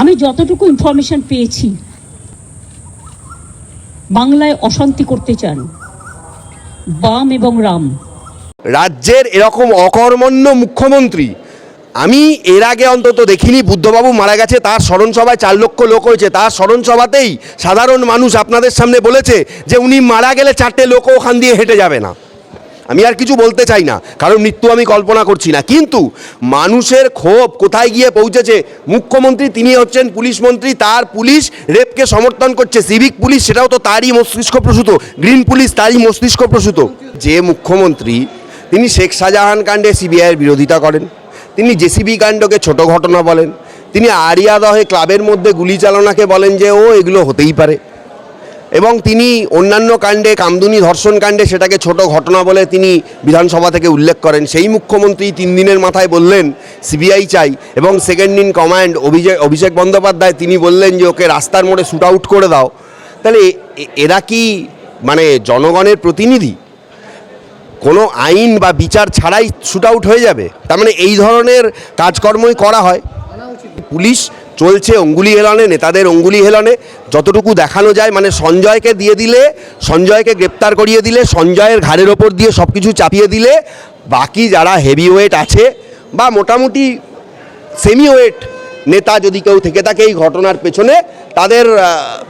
আমি যতটুকু ইনফরমেশন পেয়েছি, বাংলায় অশান্তি করতে চান, বাম এবং রাম। রাজ্যের এরকম অকর্মণ্য মুখ্যমন্ত্রী, আমি এর আগে অন্তত দেখিনি, বুদ্ধবাবু মারা গেছে, তার স্মরণসভায় চার লক্ষ লোক হয়েছে, তার স্মরণ সভাতেই সাধারণ মানুষ আপনাদের সামনে বলেছে যে উনি মারা গেলে চারটে লোক ওখান দিয়ে হেঁটে যাবে না। আমি আর কিছু বলতে চাই না, কারণ মৃত্যু আমি কল্পনা করছি না। কিন্তু মানুষের ক্ষোভ কোথায় গিয়ে পৌঁছেছে? মুখ্যমন্ত্রী, তিনি হচ্ছেন পুলিশ মন্ত্রী, তার পুলিশ রেপকে সমর্থন করছে। সিভিক পুলিশ, সেটাও তো তারই মস্তিষ্ক প্রসূত। গ্রিন পুলিশ, তারই মস্তিষ্ক প্রসূত। যে মুখ্যমন্ত্রী, তিনি শেখ শাহজাহান কাণ্ডে সিবিআইয়ের বিরোধিতা করেন। তিনি জেসিবি কাণ্ডকে ছোট ঘটনা বলেন। তিনি আরিয়াদহে ক্লাবের মধ্যে গুলি চালনাকে বলেন যে, ও এগুলো হতেই পারে। এবং তিনি অন্যান্য কাণ্ডে, কামদুনি ধর্ষণ কাণ্ডে সেটাকে ছোট ঘটনা বলে তিনি বিধানসভা থেকে উল্লেখ করেন। সেই মুখ্যমন্ত্রী তিন দিনের মাথায় বললেন, সিবিআই চাই। এবং second in command Abhishek Abhishek Bandyopadhyay তিনি বললেন যে, ওকে রাস্তার মোড়ে শ্যুট আউট করে দাও। তাহলে এরা কি মানে জনগণের প্রতিনিধি? কোনো আইন বা বিচার ছাড়াই শ্যুট আউট হয়ে যাবে? তার মানে এই ধরনের কাজকর্মই করা হয়। পুলিশ চলছে অঙ্গুলি হেলনে নেতাদের অঙ্গুলি হেলনে যতটুকু দেখানো যায় মানে সঞ্জয়কে দিয়ে দিলে সঞ্জয়কে গ্রেপ্তার করিয়ে দিলে সঞ্জয়ের ঘাড়ের ওপর দিয়ে সব কিছু চাপিয়ে দিলে বাকি যারা হেভি ওয়েট আছে বা মোটামুটি সেমি ওয়েট নেতা যদি কেউ থেকে থাকে এই ঘটনার পেছনে তাদের আহ,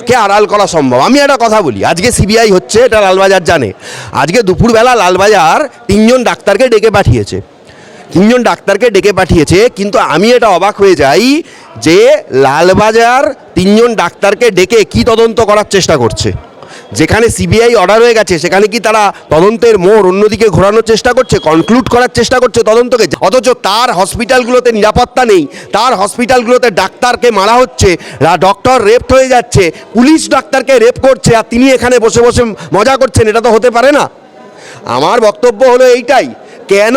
কে আড়াল করা সম্ভব? আমি একটা কথা বলি আজকে সিবিআই হচ্ছে এটা লালবাজার জানে। আজকে দুপুরবেলা লালবাজার তিনজন ডাক্তারকে ডেকে পাঠিয়েছে। তিনজন ডাক্তারকে ডেকে পাঠিয়েছে, কিন্তু আমি এটা অবাক হয়ে যাই যে লালবাজার তিনজন ডাক্তারকে ডেকে কি তদন্ত করার চেষ্টা করছে। যেখানে সিবিআই অর্ডার হয়ে গেছে, সেখানে কি তারা তদন্তের মোড় অন্যদিকে ঘোরানোর চেষ্টা করছে, কনক্লুড করার চেষ্টা করছে তদন্তকে? অথচ তার হসপিটালগুলোতে নিরাপত্তা নেই, তার হসপিটালগুলোতে ডাক্তারকে মারা হচ্ছে ডক্টর রেপ হয়ে যাচ্ছে, পুলিশ ডাক্তারকে রেপ করছে, আর তিনি এখানে বসে বসে মজা করছেন, এটা তো হতে পারে না। আমার বক্তব্য হলো এইটাই, কেন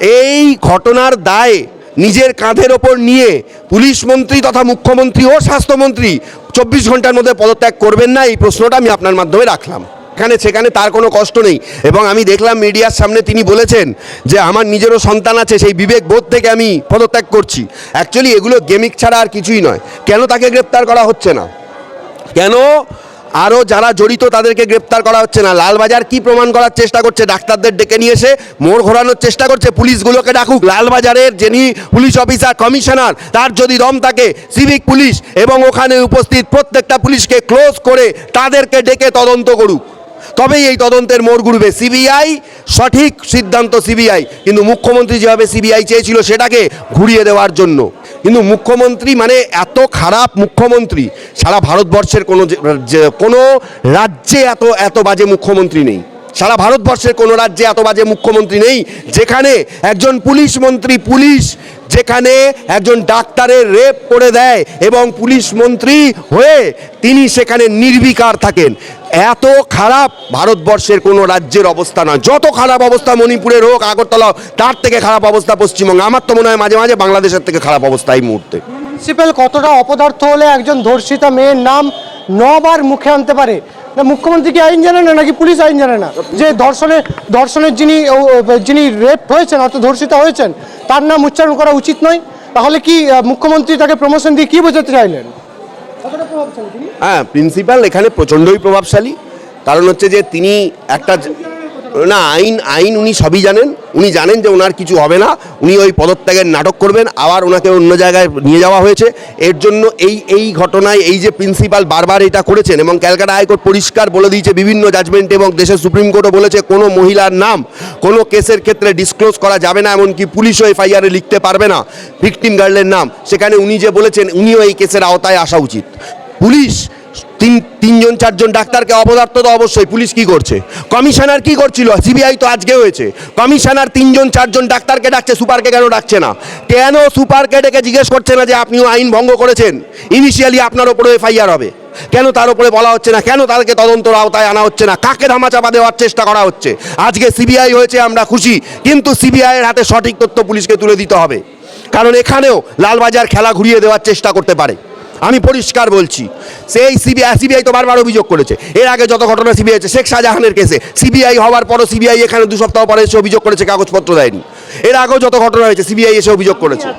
এই ঘটনার দায় নিজের কাঁধের ওপর নিয়ে পুলিশ মন্ত্রী তথা মুখ্যমন্ত্রী ও স্বাস্থ্যমন্ত্রী চব্বিশ ঘণ্টার মধ্যে পদত্যাগ করবেন না, এই প্রশ্নটা আমি আপনার মাধ্যমে রাখলাম। এখানে, সেখানে তার কোনো কষ্ট নেই। এবং আমি দেখলাম মিডিয়ার সামনে তিনি বলেছেন যে, আমার নিজেরও সন্তান আছে, সেই বিবেক বোধ থেকে আমি পদত্যাগ করছি। অ্যাকচুয়ালি এগুলো গেমিক ছাড়া আর কিছুই নয়। কেন তাকে গ্রেপ্তার করা হচ্ছে না? কেন আরও যারা জড়িত তাদেরকে গ্রেপ্তার করা হচ্ছে না। লালবাজার কি প্রমাণ করার চেষ্টা করছে? ডাক্তারদের ডেকে নিয়ে এসে মোড় ঘোরানোর চেষ্টা করছে। পুলিশগুলোকে ডাকুক। লালবাজারের যিনি পুলিশ অফিসার, কমিশনার, তার যদি দম থাকে, সিভিক পুলিশ এবং ওখানে উপস্থিত প্রত্যেকটা পুলিশকে ক্লোজ করে তাদেরকে ডেকে তদন্ত করুক। তবেই এই তদন্তের মোড় ঘুরবে। সিবিআই সঠিক সিদ্ধান্ত, সিবিআই। কিন্তু মুখ্যমন্ত্রী যেভাবে সিবিআই চেয়েছিল, সেটাকে ঘুরিয়ে দেওয়ার জন্য। কিন্তু মুখ্যমন্ত্রী মানে এত খারাপ মুখ্যমন্ত্রী, সারা ভারতবর্ষের কোনো কোনো রাজ্যে এত এত বাজে মুখ্যমন্ত্রী নেই। সারা ভারতবর্ষের কোনো রাজ্যে এত বাজে মুখ্যমন্ত্রী নেই, যেখানে একজন পুলিশ মন্ত্রী পুলিশ, যেখানে একজন ডাক্তারের রেপ করে দেয় এবং পুলিশ মন্ত্রী হয়ে তিনি সেখানে নির্বিকার থাকেন। এত খারাপ ভারতবর্ষের কোনো রাজ্যের অবস্থা নয়। যত খারাপ অবস্থা মণিপুরের হোক, আগরতলা তার থেকে খারাপ অবস্থা পশ্চিমবঙ্গে। আমার তো মনে হয় মাঝে মাঝে বাংলাদেশের থেকে খারাপ অবস্থা এই মুহূর্তে। কতটা অপদার্থ হলে একজন ধর্ষিতা মেয়ের নাম নবার মুখে আনতে পারে। না মুখ্যমন্ত্রী কি আইন জানে না নাকি পুলিশ আইন জানে না? যে ধর্ষণে ধর্ষণের যিনি যিনি রেপ হয়েছেন অর্থাৎ ধর্ষিতা হয়েছেন তার নাম উচ্চারণ করা উচিত নয়। তাহলে কি মুখ্যমন্ত্রী তাকে প্রমোশন দিয়ে কি বোঝাতে চাইলেন? হ্যাঁ প্রিন্সিপাল এখানে প্রচণ্ডই প্রভাবশালী। কারণ হচ্ছে যে তিনি একটা না, আইন আইন উনি সবই জানেন। উনি জানেন যে ওনার কিছু হবে না। উনি ওই পদত্যাগের নাটক করবেন। আবার ওনাকে অন্য জায়গায় নিয়ে যাওয়া হয়েছে। এর জন্য এই এই ঘটনায় এই যে প্রিন্সিপাল বারবার এটা করেছেন এবং ক্যালকাটা হাইকোর্ট পরিষ্কার বলে দিয়েছে, বিভিন্ন জাজমেন্ট এবং দেশের সুপ্রিম কোর্টও বলেছে, কোনো মহিলার নাম, কোনো কেসের ক্ষেত্রে ডিসক্লোজ করা যাবে না, এমনকি পুলিশও এফআইআরে লিখতে পারবে না ভিকটিম গার্লের নাম। সেখানে উনি যে বলেছেন, উনিও এই কেসের আওতায় আসা উচিত। পুলিশ তিন, তিনজন, চারজন ডাক্তারকে অপদার্থ তো অবশ্যই, পুলিশ কি করছে? কমিশনার কি করছিল? সিবিআই তো আজকে হয়েছে। কমিশনার তিনজন, চারজন ডাক্তারকে ডাকছে, সুপারকে কেন ডাকছে না? কেন সুপারকে ডেকে জিজ্ঞেস করছে না যে আপনিও আইন ভঙ্গ করেছেন? ইনিশিয়ালি আপনার ওপরে এফআইআর হবে। কেন তার উপরে বলা হচ্ছে না? কেন তাদেরকে তদন্তর আওতায় আনা হচ্ছে না? কাকে ধামাচাপা দেওয়ার চেষ্টা করা হচ্ছে? আজকে সিবিআই হয়েছে, আমরা খুশি। কিন্তু সিবিআইয়ের হাতে সঠিক তথ্য পুলিশকে তুলে দিতে হবে। কারণ এখানেও লালবাজার খেলা ঘুরিয়ে দেওয়ার চেষ্টা করতে পারে। আমি পরিষ্কার বলছি, সেই সিবিআই সিবিআই তো বারবার অভিযোগ করেছে। এর আগে যত ঘটনা সিবিআই আছে শেখ শাহজাহানের কেসে, সিবিআই হওয়ার পরও সিবিআই এখানে দু সপ্তাহ পরে এসে অভিযোগ করেছে, কাগজপত্র দেয়নি। এর আগেও যত ঘটনা হয়েছে, সিবিআই এসে অভিযোগ করেছে।